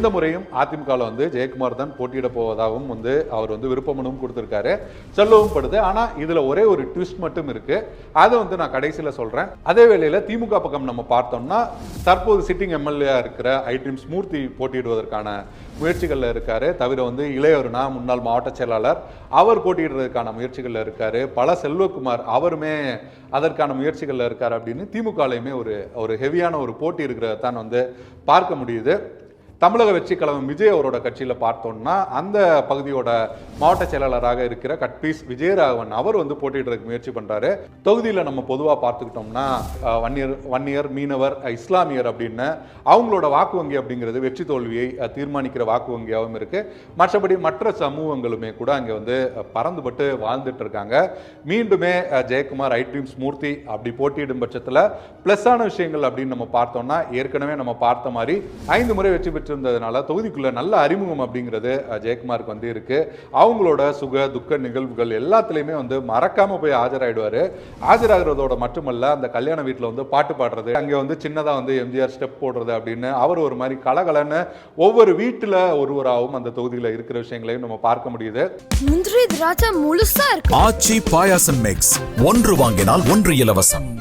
இந்த முறையும் அதிமுகவில் வந்து ஜெயக்குமார் தான் போட்டியிட போவதாகவும் வந்து அவர் வந்து விருப்பமனும் கொடுத்துருக்காரு. சொல்லவும் படுது. ஆனால் இதில் ஒரே ஒரு ட்விஸ்ட் மட்டும் இருக்குது அதை வந்து நான் கடைசியில் சொல்கிறேன் அதே வேளையில் திமுக பக்கம் நம்ம பார்த்தோம்னா தற்போது சிட்டிங் எம்எல்ஏ இருக்கிற ஐட்ரீம்ஸ் மூர்த்தி போட்டியிடுவதற்கான முயற்சிகளில் இருக்காரு. தவிர வந்து இளையவர்னா முன்னாள் மாவட்ட செயலாளர் அவர் போட்டியிடுறதுக்கான முயற்சிகளில் இருக்காரு. பல செல்வகுமார் அவருமே அதற்கான முயற்சிகளில் இருக்கார் அப்படின்னு திமுகலையுமே ஒரு ஒரு ஹெவியான ஒரு போட்டி இருக்கிறத தான் வந்து பார்க்க முடியுது. தமிழக வெற்றி கழகம் விஜய் அவரோட கட்சியில் பார்த்தோம்னா அந்த பகுதியோட மாவட்ட செயலாளராக இருக்கிற கட்பீஸ் விஜயராகவன் அவர் வந்து போட்டியிடுறதுக்கு முயற்சி பண்ணுறாரு தொகுதியில் நம்ம பொதுவாக பார்த்துக்கிட்டோம்னா வன்னியர் வன்னியர் மீனவர் இஸ்லாமியர் அப்படின்னு அவங்களோட வாக்கு வங்கி அப்படிங்கிறது வெற்றி தோல்வியை தீர்மானிக்கிற வாக்கு வங்கியாகவும் இருக்குது மற்றபடி மற்ற சமூகங்களுமே கூட அங்கே வந்து பறந்துபட்டு வாழ்ந்துட்டு இருக்காங்க. மீண்டுமே ஜெயக்குமார் ஜெயக்குமார் ஐட்ரீம்ஸ் மூர்த்தி அப்படி போட்டியிடும் பட்சத்தில் ப்ளஸ்ஸான விஷயங்கள் அப்படின்னு நம்ம பார்த்தோம்னா ஏற்கனவே நம்ம பார்த்த மாதிரி ஐந்து முறை வெற்றி பெற்றிருந்ததுனால தொகுதிக்குள்ள நல்ல அறிமுகம் அப்படிங்கிறது ஜெயக்குமாருக்கு வந்து இருக்கு. அவங்களோட சுக துக்க நிகழ்வுகள் எல்லாத்துலேயுமே வந்து மறக்காம போய் ஆஜராயிடுவாரு. ஆஜராகிறதோட மட்டுமல்ல அந்த கல்யாண வீட்டில் வந்து பாட்டு பாடுறது அங்கே வந்து சின்னதாக வந்து எம்ஜிஆர் ஸ்டெப் போடுறது அப்படின்னு அவர் ஒரு மாதிரி கலகலன்னு ஒவ்வொரு வீட்டில் ஒருவராகவும் அந்த தொகுதியில் இருக்கிற விஷயங்களையும் நம்ம பார்க்க முடியுது. முந்திரி திராட்சை முழுசா இருக்கு. ஆச்சி பாயாசம் மிக்ஸ் ஒன்று வாங்கினால் ஒன்று இலவசம்.